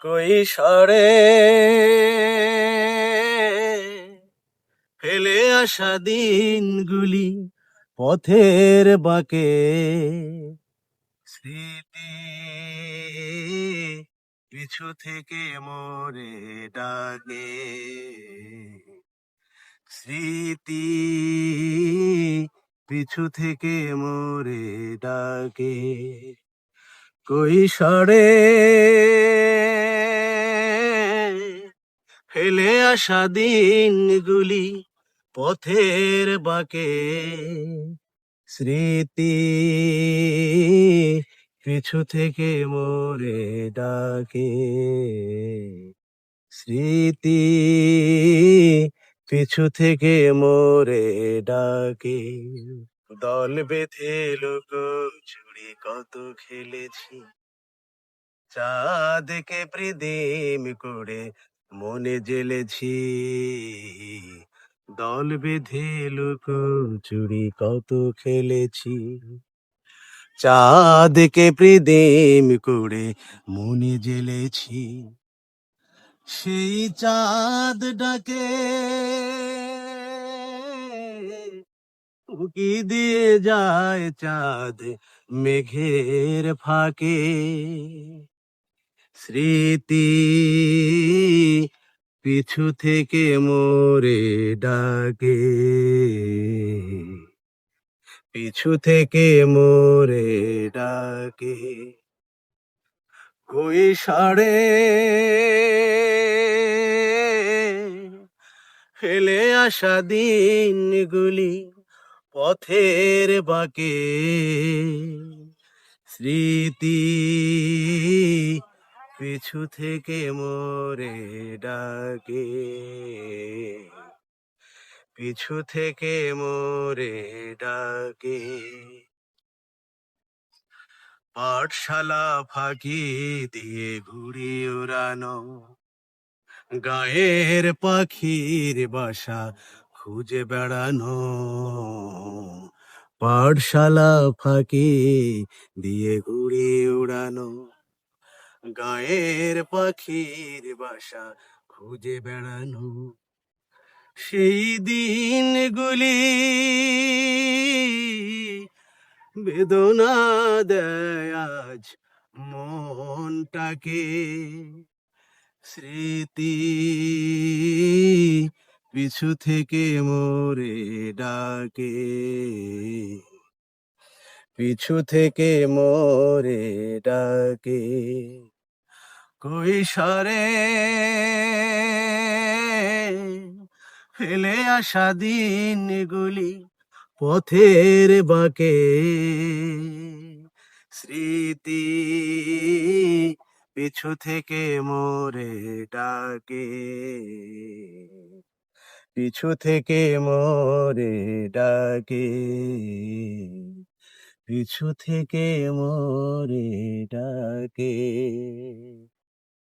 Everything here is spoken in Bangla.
কৈশোরে ফেলে আসা দিনগুলি পথের বাঁকে। স্মৃতি পিছু থেকে মোরে ডাকে। স্মৃতি পিছু থেকে মোরে ডাকে। কৈশোরে ফেলে আসা দিনগুলি পথের বাঁকে। স্মৃতি পিছু থেকে মোরে ডাকে। স্মৃতি পিছু থেকে মোরে ডাকে। দল বেঁধে লোক চুড়ি কত খেলেছি। চাঁদকে প্রীতিম করে মনে জেলেছি। দল বেঁধে লোক চুরি কত খেলেছি। চাঁদকে প্রীতিম করে মনে জেলেছি। সেই চাঁদ ডাকে উকি দিয়ে যায় চাঁদ মেঘের ফাঁকে। স্মৃতি পিছু থেকে মোরে ডাকে। পিছু থেকে মোরে ডাকে। কৈশোরে ফেলে আসা দিনগুলি পথের বাঁকে স্মৃতি পিছু থেকে মোরে ডাকে। পিছু থেকে মোরে ডাকে। পাঠশালা ফাঁকি দিয়ে ঘুরি উড়ানো গায়ের পাখির বাসা খুঁজে বেড়ানো। পাঠশালা ফাঁকি দিয়ে ঘুরে উড়ানো গায়ের পাখির বাসা খুঁজে বেড়ানো। সেই দিনগুলি বেদনা দেয় আজ মনটাকে। স্মৃতি পিছু থেকে মোরে ডাকে। পিছু থেকে মোরে ডাকে। কৈশরে ফেলে আসা দিনগুলি পথের বাঁকে। স্মৃতি পিছু থেকে মোরে ডাকে। পিছু থেকে মোরে ডাকে পিছু থেকে মোরে ডাকে।